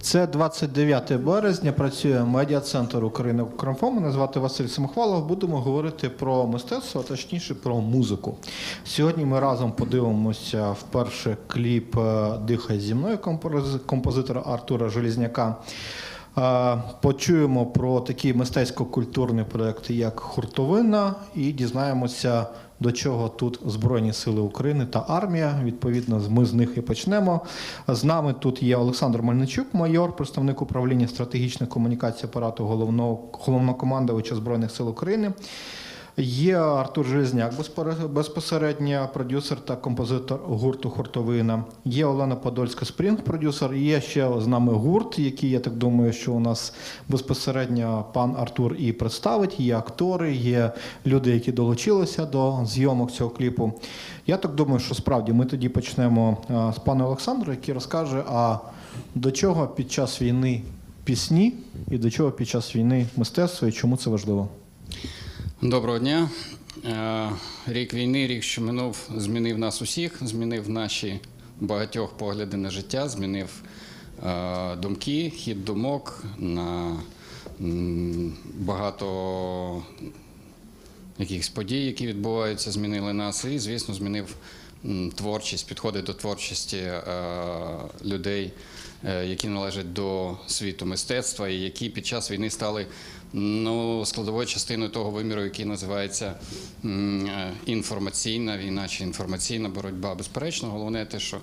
Це 29 березня. Працює медіа-центр України Укрінфо. Мене звати Василь Самохвалов. Будемо говорити про мистецтво, а точніше про музику. Сьогодні ми разом подивимося вперше кліп е, Дихай зі мною компози- композитора Артура Желізняка. Е, Почуємо про такі мистецько-культурні проекти, як Хуртовина, і дізнаємося, до чого тут Збройні Сили України та армія. Відповідно, ми з них і почнемо. З нами тут є Олександр Мальничук, майор, представник управління стратегічних комунікацій апарату головного головнокомандувача Збройних сил України. Є Артур Железняк, безпосередньо продюсер та композитор гурту Хуртовина. Є Олена Подольська Спрінг, продюсер. Є ще з нами гурт, який я так думаю, що у нас безпосередньо пан Артур і представить. Є актори, є люди, які долучилися до зйомок цього кліпу. Я так думаю, що справді ми тоді почнемо з пана Олександра, який розкаже, а до чого під час війни пісні і до чого під час війни мистецтво і чому це важливо. Доброго дня. Е, Рік війни, рік, що минув, змінив нас усіх, змінив наші багатьох погляди на життя, змінив е, думки, хід думок на багато якихось подій, які відбуваються, змінили нас, і, звісно, змінив творчість, підходи до творчості е, людей, які належать до світу мистецтва, і які під час війни стали ну, складовою частиною того виміру, який називається е, інформаційна війна чи інформаційна боротьба. Безперечно, головне те, що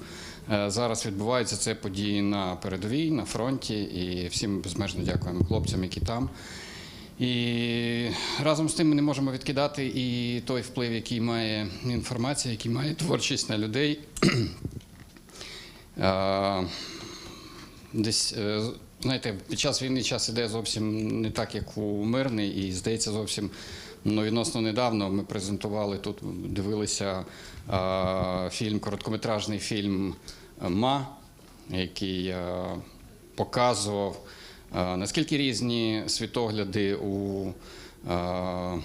е, зараз відбуваються це події на передовій, на фронті, і всім безмежно дякуємо хлопцям, які там. І разом з тим ми не можемо відкидати і той вплив, який має інформація, який має творчість на людей. Десь, е, знаєте, під час війни час іде зовсім не так, як у мирний, і здається, зовсім ну, відносно недавно ми презентували тут, дивилися е, фільм, короткометражний фільм Ма, який е, показував, е, наскільки різні світогляди у е,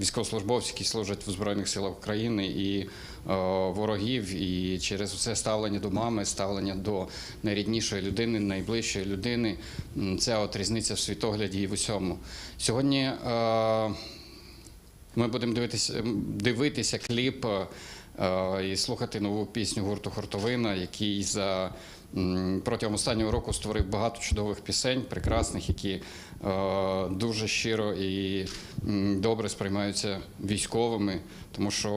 військовослужбовців, які служать в Збройних силах України, і ворогів, і через це ставлення до мами, ставлення до найріднішої людини, найближчої людини. Це от різниця в світогляді і в усьому. Сьогодні е, ми будемо дивитися, дивитися кліп е, і слухати нову пісню гурту Хортовина, який за протягом останнього року створив багато чудових пісень, прекрасних, які е, дуже щиро і добре сприймаються військовими, тому що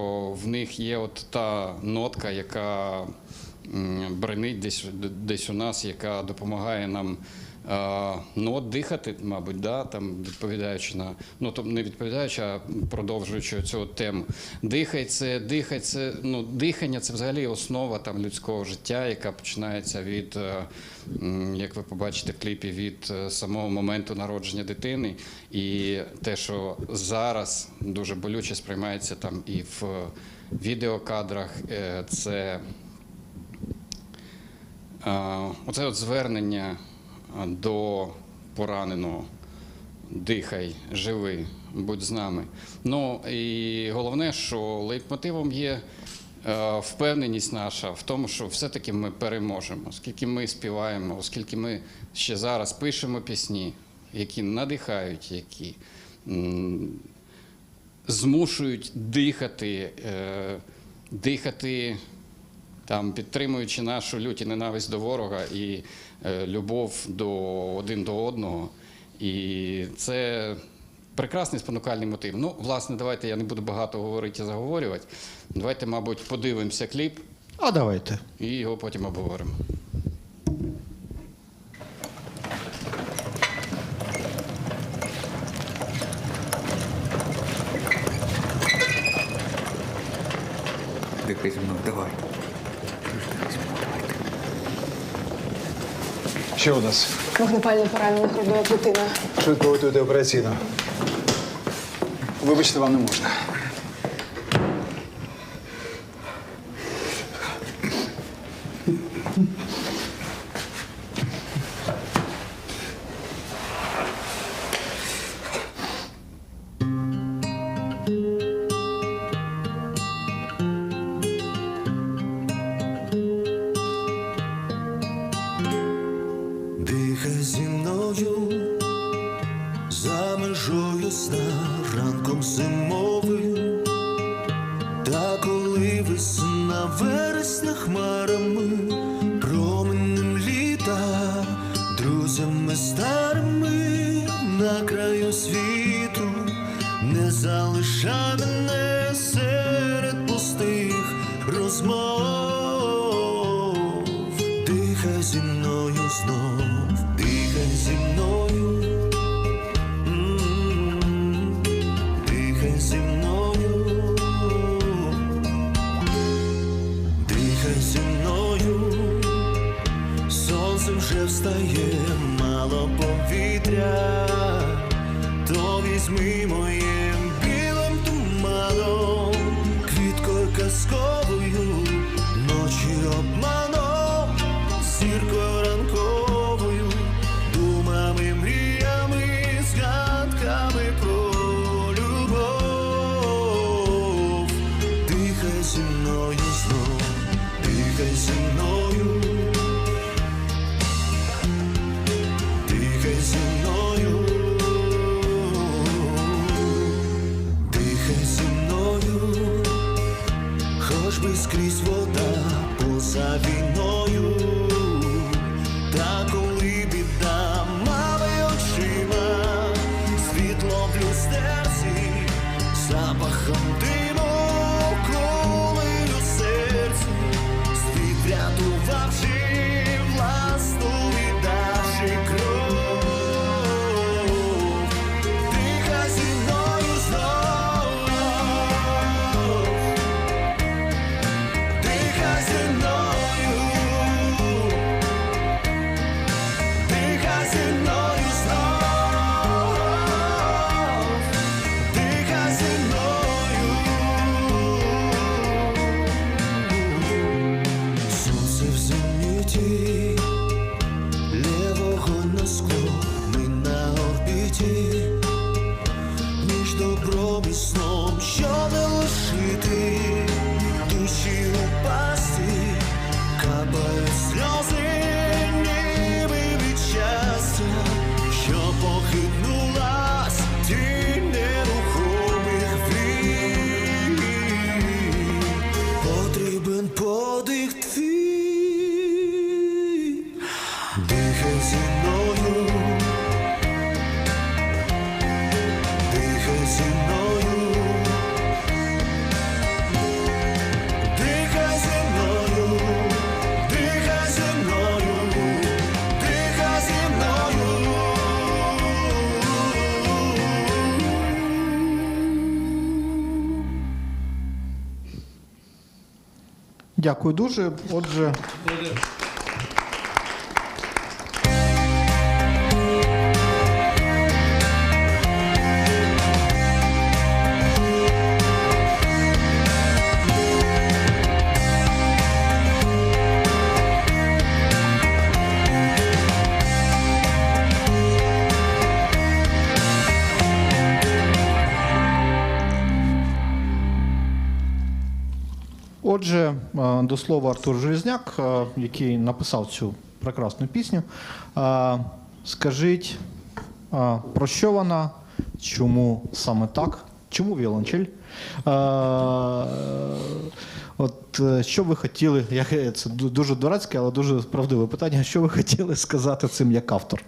в них є от та нотка, яка бренить десь, десь у нас, яка допомагає нам. Ну, от дихати, мабуть, да, там відповідаючи на ну то не відповідаючи, а продовжуючи цю тему. Дихай це, дихай це, ну дихання це взагалі основа там людського життя, яка починається від, е, як ви побачите в кліпі, від е, самого моменту народження дитини. І те, що зараз дуже болюче сприймається там і в відеокадрах, е, це Оце от звернення до пораненого. Дихай, живи, будь з нами. Ну і головне, що лейтмотивом є е, впевненість наша в тому, що все-таки ми переможемо, оскільки ми співаємо, оскільки ми ще зараз пишемо пісні, які надихають, які змушують дихати, е, дихати там підтримуючи нашу люті ненависть до ворога і е, любов до один до одного. І це прекрасний спонукальний мотив. Ну, власне, давайте я не буду багато говорити і заговорювати. Давайте, мабуть, подивимося кліп А давайте. і його потім обговоримо. Дихай зі мною, давай. Дихай зі мною, давай. Що у нас? Вогнепальне поранення грудної клітини. Швидко готуйте операційно. Вибачте, вам не можна. Вересня хмарами, променем літа, друзями старими на краю світу, не залишай Дякую дуже. Отже, до слова Артур Железняк, е, який написав цю прекрасну пісню. Е, Скажіть, е, про що вона, чому саме так, чому віолончель? От що ви хотіли, це дуже дурацьке, але дуже правдиве питання. Що ви хотіли сказати цим як автор?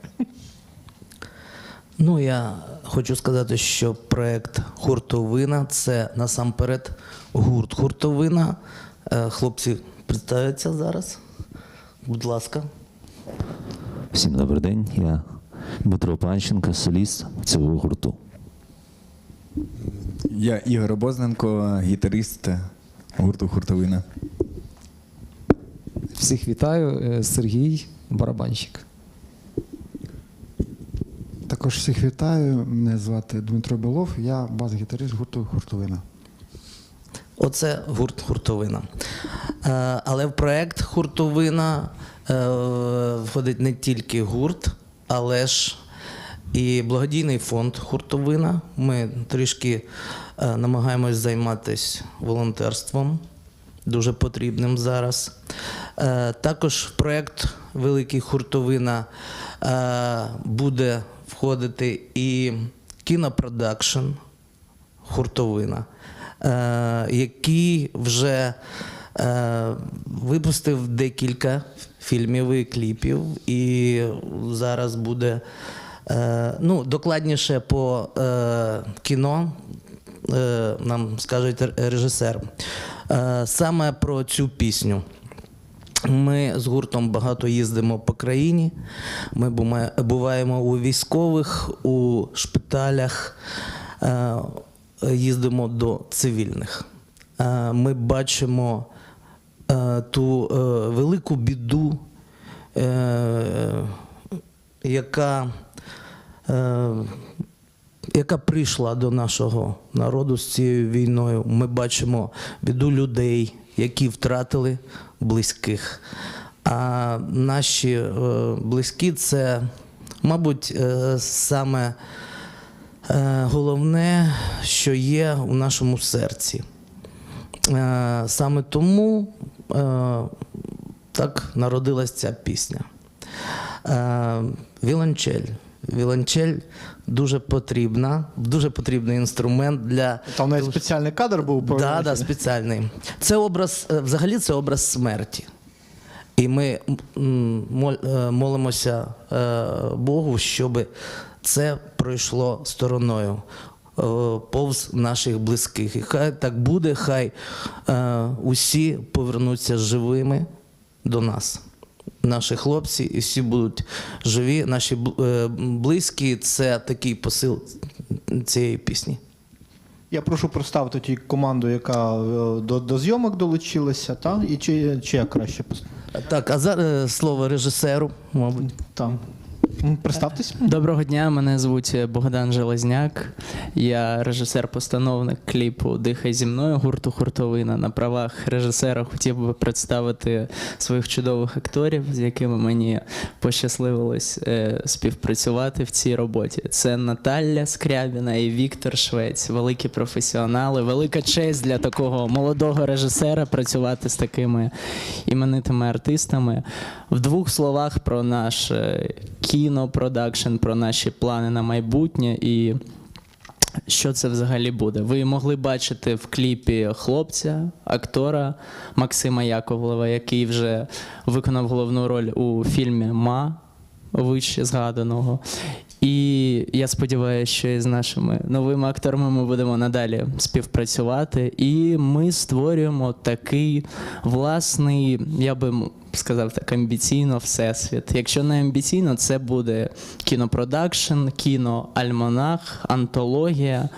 Ну, я хочу сказати, що проект Хуртовина це насамперед гурт Хуртовина. Е, Хлопці представляться зараз. Будь ласка. Всім добрий день. Я Дмитро Панченко, соліст цього гурту. Я Ігор Обозненко, гітарист гурту Хуртовина. Всіх вітаю, е, Сергій Барабанщик. Також всіх вітаю. Мене звати Дмитро Білов, я бас-гітарист гурту Хуртовина. Оце гурт Хуртовина. Е, Але в проект Хуртовина е, входить не тільки гурт, але ж і благодійний фонд Хуртовина. Ми трішки е, намагаємось займатися волонтерством, дуже потрібним зараз. Також в проект Великий Хуртовина буде входити і кінопродакшн Хуртовина, який вже Е, випустив декілька фільмів і кліпів, і зараз буде е, ну, докладніше по е, кіно. е, Нам скаже режисер. Е, Саме про цю пісню. Ми з гуртом багато їздимо по країні. Ми буваємо у військових, у шпиталях, е, їздимо до цивільних. Е, Ми бачимо е, ту е, велику біду, е, яка, е, яка прийшла до нашого народу з цією війною. Ми бачимо біду людей, які втратили близьких. А наші е, близькі це, мабуть, е, саме е, головне, що є у нашому серці. Е, Саме тому е, так народилась ця пісня. Е, Віолончель. Віолончель дуже потрібна, дуже потрібний інструмент для Там навіть спеціальний кадр був про Да, да, спеціальний. Це образ, е, взагалі це образ смерті. І ми е, молимося е, Богу, щоб це пройшло стороною. е, Повз наших близьких. І хай так буде, хай е, усі повернуться живими до нас. Наші хлопці, і всі будуть живі. Наші е, близькі це такий посил цієї пісні. Я прошу представити ті команду, яка до, до зйомок долучилася, та? і чи, чи я краще Так, а зараз слово режисеру, мабуть. там. Представтесь. Доброго дня, мене звуть Богдан Железняк. Я режисер-постановник кліпу Дихай зі мною гурту Хуртовина. На правах режисера хотів би представити своїх чудових акторів, з якими мені пощасливилось е, співпрацювати в цій роботі. Це Наталя Скрябіна і Віктор Швець, великі професіонали. Велика честь для такого молодого режисера працювати з такими іменитими артистами. В двох словах про наш е, кінопродакшн, про наші плани на майбутнє і що це взагалі буде. Ви могли бачити в кліпі хлопця, актора Максима Яковлева, який вже виконав головну роль у фільмі Ма вище згаданого. І я сподіваюся, що із нашими новими акторами ми будемо надалі співпрацювати. І ми створюємо такий власний, я би сказав так, амбіційно всесвіт. Якщо не амбіційно, це буде кінопродакшн, кіноальманах, антологія,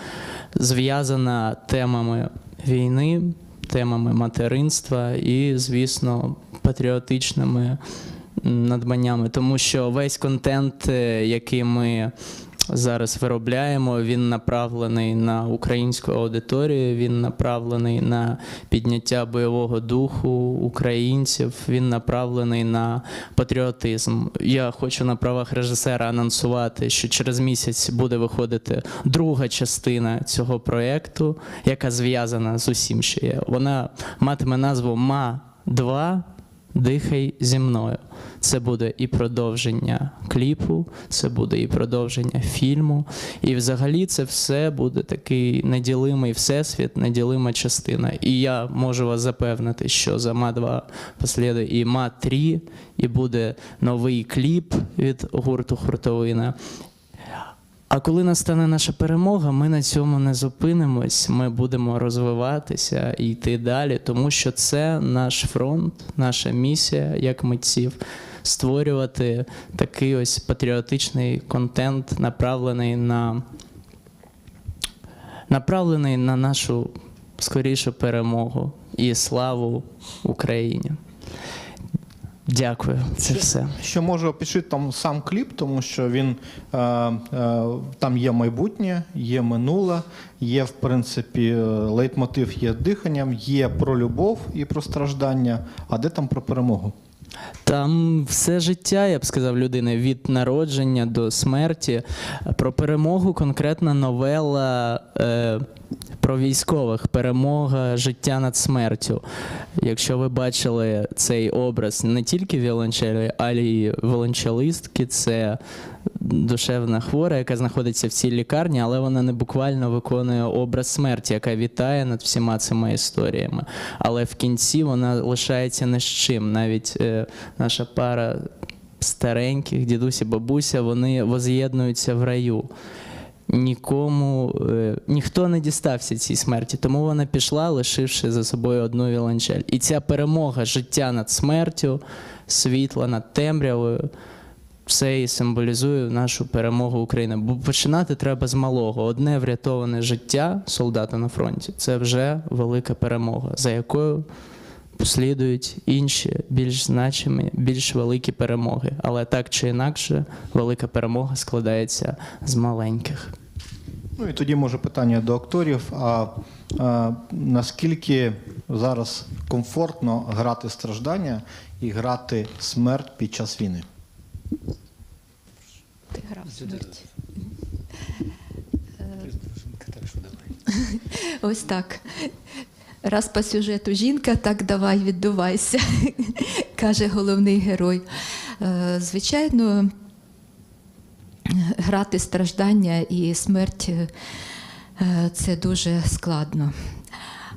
зв'язана темами війни, темами материнства і, звісно, патріотичними надбаннями, тому що весь контент, е, який ми зараз виробляємо, він направлений на українську аудиторію, він направлений на підняття бойового духу українців, він направлений на патріотизм. Я хочу на правах режисера анонсувати, що через місяць буде виходити друга частина цього проєкту, яка зв'язана з усім, що є. Вона матиме назву Ма 2 Дихай зі мною. Це буде і продовження кліпу, це буде і продовження фільму. І взагалі це все буде такий неділимий всесвіт, неділима частина. І я можу вас запевнити, що за ма 2 послідує і ма 3, і буде новий кліп від гурту Хуртовина. А коли настане наша перемога, ми на цьому не зупинимось. Ми будемо розвиватися і йти далі, тому що це наш фронт, наша місія як митців створювати такий ось патріотичний контент, направлений на направлений на нашу скорішу перемогу і славу Україні. Дякую, це все. Що можу опишити там сам кліп, тому що він е, е, там є майбутнє, є минуле, є в принципі е, лейтмотив є диханням, є про любов і про страждання. А де там про перемогу? Там все життя, я б сказав, людини від народження до смерті. Про перемогу конкретна новела. Е, про військових перемога, життя над смертю. Якщо ви бачили цей образ не тільки віолончелі, а й віолончелистки, це душевна хвора, яка знаходиться в цій лікарні, але вона не буквально виконує образ смерті, яка вітає над всіма цими історіями. Але в кінці вона лишається не з чим. Навіть е, наша пара стареньких, дідусь і бабуся, вони воз'єднуються в раю. Нікому е, ніхто не дістався цій смерті, тому вона пішла, лишивши за собою одну віолончель. І ця перемога життя над смертю, світла над темрявою, все і символізує нашу перемогу України. Бо починати треба з малого. Одне врятоване життя солдата на фронті це вже велика перемога, за якою послідують інші більш значимі, більш великі перемоги. Але так чи інакше, велика перемога складається з маленьких. Ну і тоді може питання до акторів. А, а наскільки зараз комфортно грати страждання і грати смерть під час війни? Ти грав смерть. Ось так. Раз по сюжету жінка, так давай віддувайся, каже головний герой. Е, Звичайно, грати страждання і смерть е, це дуже складно.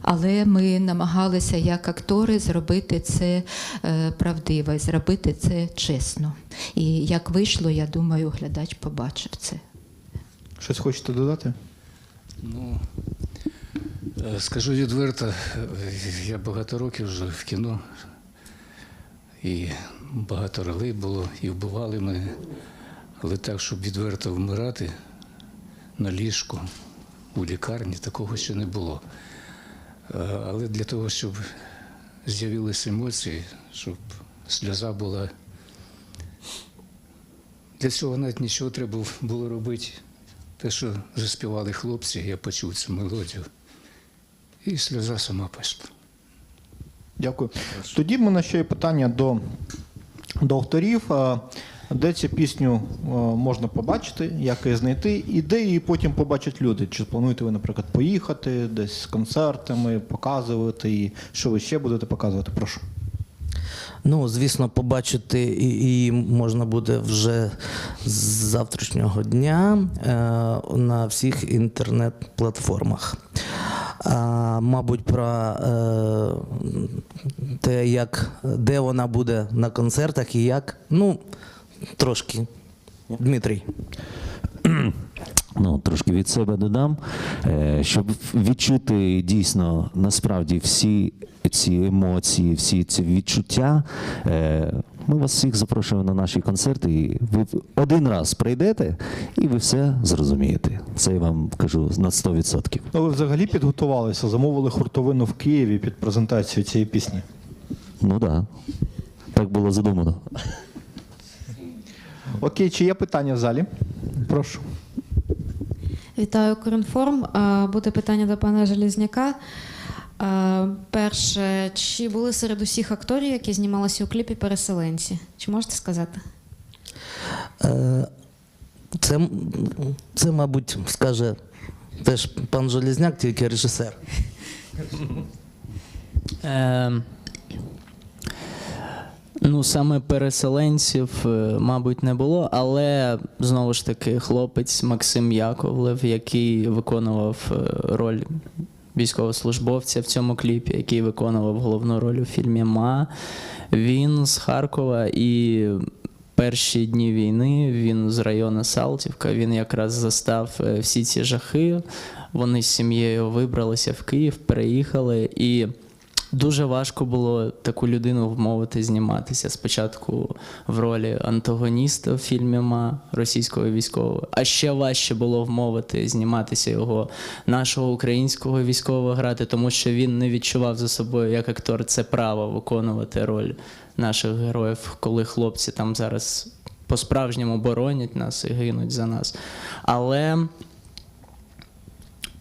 Але ми намагалися як актори зробити це е, правдиво, і зробити це чесно. І як вийшло, я думаю, глядач побачив це. Щось хочете додати? Ну, скажу відверто, е, я багато років вже в кіно, і багато ролей було, і вбивали мене. Але так, щоб відверто вмирати на ліжку у лікарні, такого ще не було. Е, Але для того, щоб з'явилися емоції, щоб сльоза була. Для цього навіть нічого треба було робити. Те, що заспівали хлопці, я почув цю мелодію. І сльоза сама пішла. Дякую. Тоді в мене ще є питання до, до авторів. Де цю пісню можна побачити, як її знайти, і де її потім побачать люди? Чи плануєте ви, наприклад, поїхати десь з концертами, показувати її? Що ви ще будете показувати? Прошу. Ну, звісно, побачити її можна буде вже з завтрашнього дня е, на всіх інтернет-платформах. А, мабуть, про е, те, як, де вона буде на концертах і як. Ну, трошки. Дмитрій. Ну, трошки від себе додам, Е, щоб відчути дійсно насправді всі ці емоції, всі ці відчуття. Ми вас всіх запрошуємо на наші концерти. І ви один раз прийдете, і ви все зрозумієте. Це я вам кажу на 100%. Ну, ви взагалі підготувалися, замовили хуртовину в Києві під презентацію цієї пісні. Ну так. Да. Так було задумано. Окей, чи є питання в залі? Прошу. Вітаю Коринформ. А, Буде питання до пана Желізняка. Перше, чи були серед усіх акторів, які знімалися у кліпі переселенці? Чи можете сказати? Е, Це, це, мабуть, скаже теж пан Желізняк, тільки режисер. Е, ну, саме переселенців, е, мабуть, не було, але знову ж таки хлопець Максим Яковлев, який виконував роль військовослужбовця в цьому кліпі, який виконував головну роль у фільмі Ма. Він з Харкова і перші дні війни він з району Салтівка. Він якраз застав е, всі ці жахи. Вони з сім'єю вибралися в Київ, переїхали і. Дуже важко було таку людину вмовити зніматися. Спочатку в ролі антагоніста в фільмі Ма російського військового, а ще важче було вмовити зніматися його нашого українського військового грати, тому що він не відчував за собою як актор це право виконувати роль наших героїв, коли хлопці там зараз по-справжньому боронять нас і гинуть за нас. Але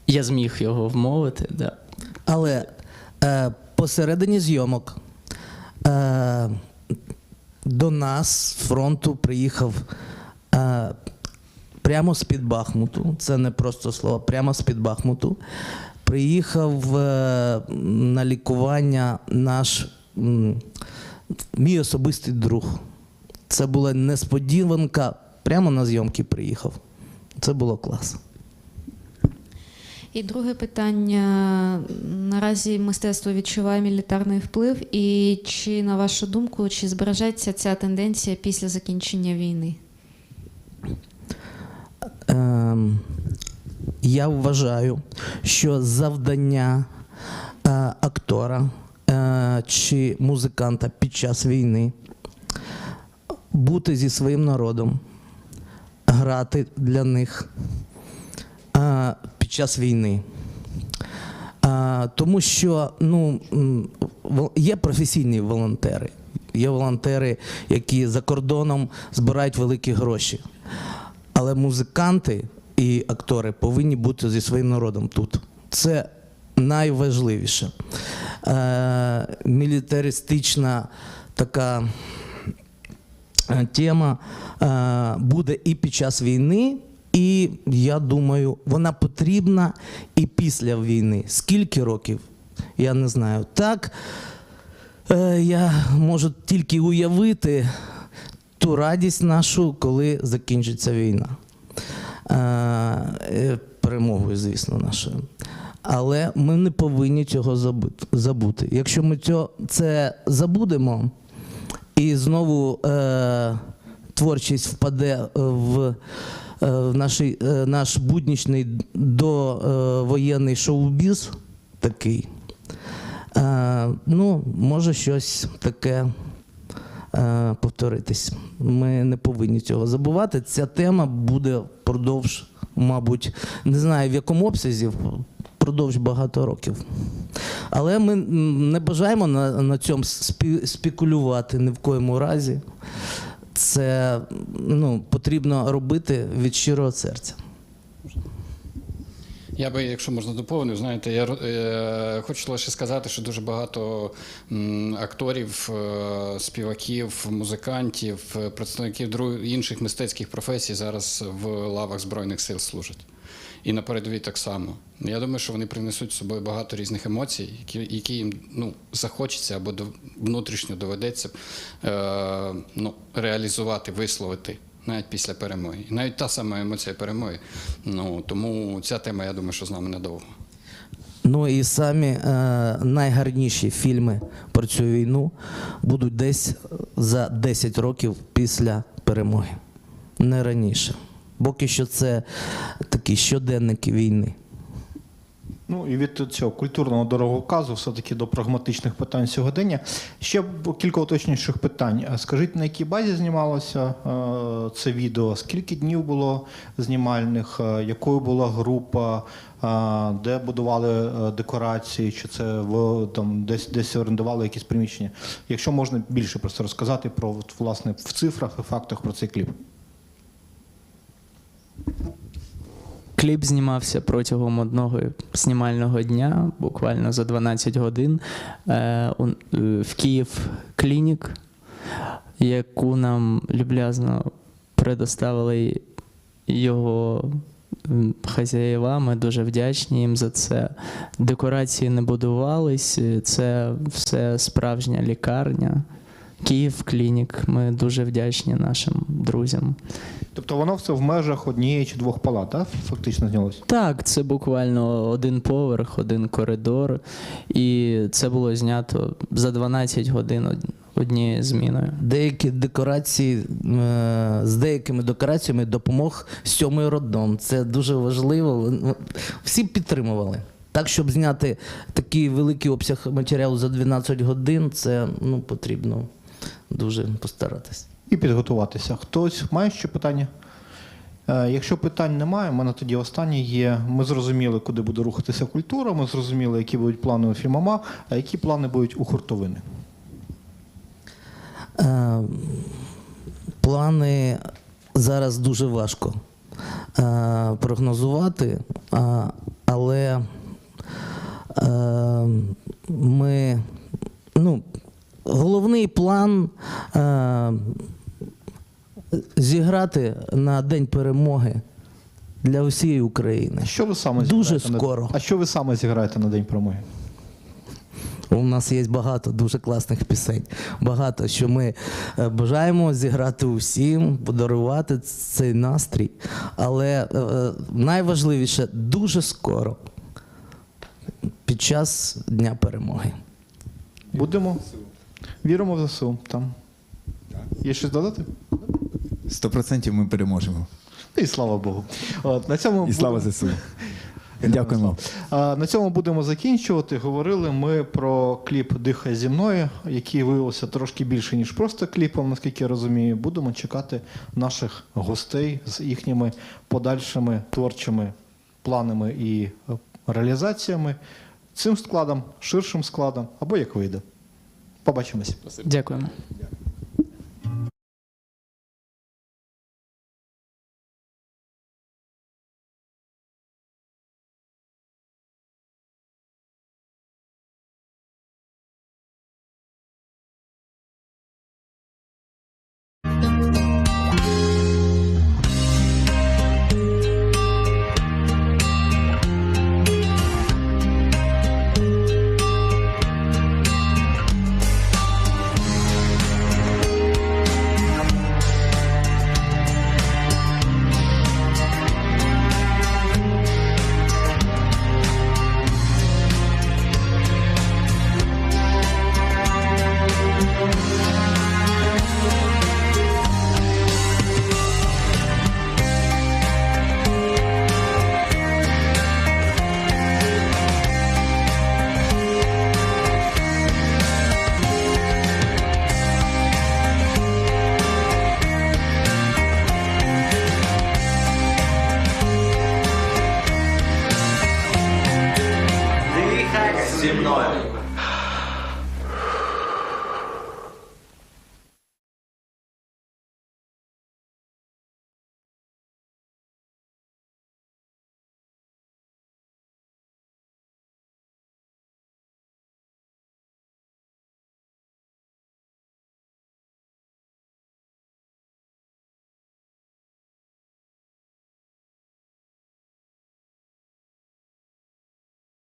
я зміг його вмовити. Да. Але е, посередині зйомок е, до нас з фронту приїхав е, прямо з-під Бахмуту. Це не просто слово, прямо з-під Бахмуту. приїхав е, на лікування наш м, мій особистий друг. Це була несподіванка. Прямо на зйомки приїхав. Це було клас. І друге питання. Наразі мистецтво відчуває мілітарний вплив, і чи, на вашу думку, чи збережеться ця тенденція після закінчення війни? Ем, я вважаю, що завдання е, актора е, чи музиканта під час війни бути зі своїм народом, грати для них е, під час війни. Тому що ну, є професійні волонтери, є волонтери, які за кордоном збирають великі гроші. Але музиканти і актори повинні бути зі своїм народом тут. Це найважливіше. Е, мілітаристична така е, тема е, буде і під час війни, і я думаю, вона потрібна і після війни. Скільки років? Я не знаю. Так, е, я можу тільки уявити ту радість нашу, коли закінчиться війна. Е, е, Перемогою, звісно, нашою. Але ми не повинні цього забути-. Якщо ми це забудемо, і знову е, творчість впаде в, е, в е, наш буднічний довоєнний шоу-біз такий, е, ну, може щось таке е, повторитись. Ми не повинні цього забувати. Ця тема буде впродовж, мабуть, не знаю в якому обсязі, впродовж багато років. Але ми не бажаємо на, на цьому спекулювати ні в коєму разі. Це ну, потрібно робити від щирого серця. Я би, якщо можна доповнив, знаєте, я е, хочу лише сказати, що дуже багато м, акторів, е, співаків, музикантів, е, представників друг, інших мистецьких професій зараз в лавах Збройних сил служать. І на передовій так само. Я думаю, що вони принесуть з собою багато різних емоцій, які, які їм ну, захочеться або до, внутрішньо доведеться е, ну, реалізувати, висловити навіть після перемоги. І навіть та сама емоція перемоги. Ну, тому ця тема, я думаю, що з нами надовго. Ну і самі е, найгарніші фільми про цю війну будуть десь за 10 років після перемоги, не раніше. Поки що це такі щоденники війни. Ну і від цього культурного дороговказу все-таки до прагматичних питань сьогодення. Ще кілька уточніших питань. Скажіть, на якій базі знімалося е, це відео? Скільки днів було знімальних? Е, якою була група? Е, де будували декорації? Чи це в там десь десь орендували якісь приміщення? Якщо можна більше просто розказати про власне в цифрах і фактах про цей кліп. Кліп знімався протягом одного знімального дня, буквально за 12 годин, е, е, в Київ клінік, яку нам люб'язно предоставили його хазяєва. Ми дуже вдячні їм за це. Декорації не будувались, це все справжня лікарня. Київ клінік. Ми дуже вдячні нашим друзям. Тобто воно все в межах однієї чи двох палат, так? Фактично знялося? Так, це буквально один поверх, один коридор, і це було знято за 12 годин однією зміною. Деякі декорації е, з деякими декораціями допомог сьомий роддом. Це дуже важливо. Всі підтримували. Так, щоб зняти такий великий обсяг матеріалу за 12 годин, це ну, потрібно дуже постаратись. і підготуватися. Хтось має ще питання? Е, Якщо питань немає, в мене тоді останнє є. Ми зрозуміли, куди буде рухатися культура, ми зрозуміли, які будуть плани у фільмома, а які плани будуть у хуртовини. Е, Плани зараз дуже важко е, прогнозувати, але ми, ну, головний план е, зіграти на День перемоги для усієї України. Що ви саме Дуже зіграєте на- А що ви саме зіграєте на День перемоги? У нас є багато дуже класних пісень. Багато що ми е, бажаємо зіграти усім, подарувати цей настрій. Але е, найважливіше дуже скоро, під час Дня перемоги. Будемо. Віримо в ЗСУ. Там. Є щось додати? Сто процентів ми переможемо. І слава Богу. От, на цьому І слава ЗСУ. Дякуємо. На цьому будемо закінчувати. Говорили ми про кліп Дихай зі мною, який виявився трошки більше, ніж просто кліпом, наскільки я розумію. Будемо чекати наших гостей з їхніми подальшими творчими планами і е, реалізаціями. Цим складом, ширшим складом, або як вийде. Побачимось. Дякуємо.